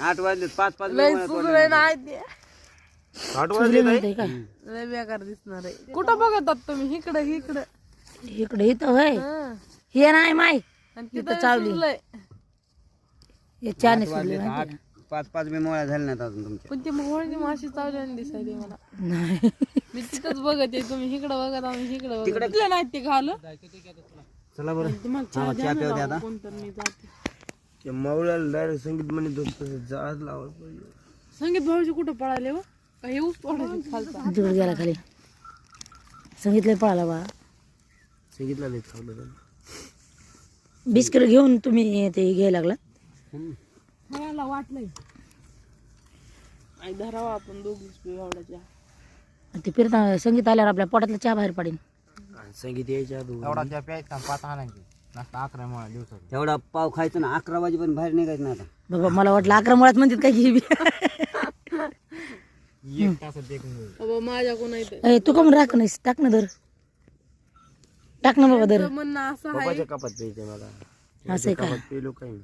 आठ वाजले पाच पाच लय मिनिटं सुजलंय नाही ते सुजले म्हणते का? लय बेकार दिसणार आहे. कुठं बघतात तुम्ही? इकडे इकडे. इकडे इथं होय. हे. नाही माय. आणि तिथं चावली. सुजलंय हे वाजले आठ पाच पाच बी मोळ्या झाल्या नाहीत अजून तुमच्या. पण ती मोहळची माशी चावल्याने दिसायली मला. नाही. मी तिथंच बघत आहे तुम्ही इकडे बघत आम्ही इकडे बघत तिकडे नाही ते घाल? चला बरं. तुम्हाला चहा द्या ना राव, कोणतर मी जाते. त्या मावळ्याला डायरेक्ट संगीत म्हणे दोन तसं जाज लावत पाहिजे. संगीत भाऊजी कुठं पळाले व का हे ऊस तोडायचे खालचा? तिकडे गेला खाली. सांगितलंय पळाला बा. संगीतला नाही त्यानं. बिस्किट घेऊन तुम्ही ते घ्यायला लागला. मला वाटलंय. आई धरावा आपण दोघीच पिवावड्याच्या ते फिरता संगीत आल्यावर आपल्या पोटातला चहा बाहेर पडेल. आणि संगीत यायच्या तेवढा पाव खायचं ना अकरा वाजेपर्यंत बाहेर निघायचं ना आता. बाबा मला वाटलं अकरा मुळात म्हणतात काय बाबा माझ्या कोण आहे तू का म्हणून राख नाहीस टाक ना धर टाक ना बाबा धर म्हणणं असं आहे. कापात प्यायचं मला. असं आहे का? पेलो काही नाही.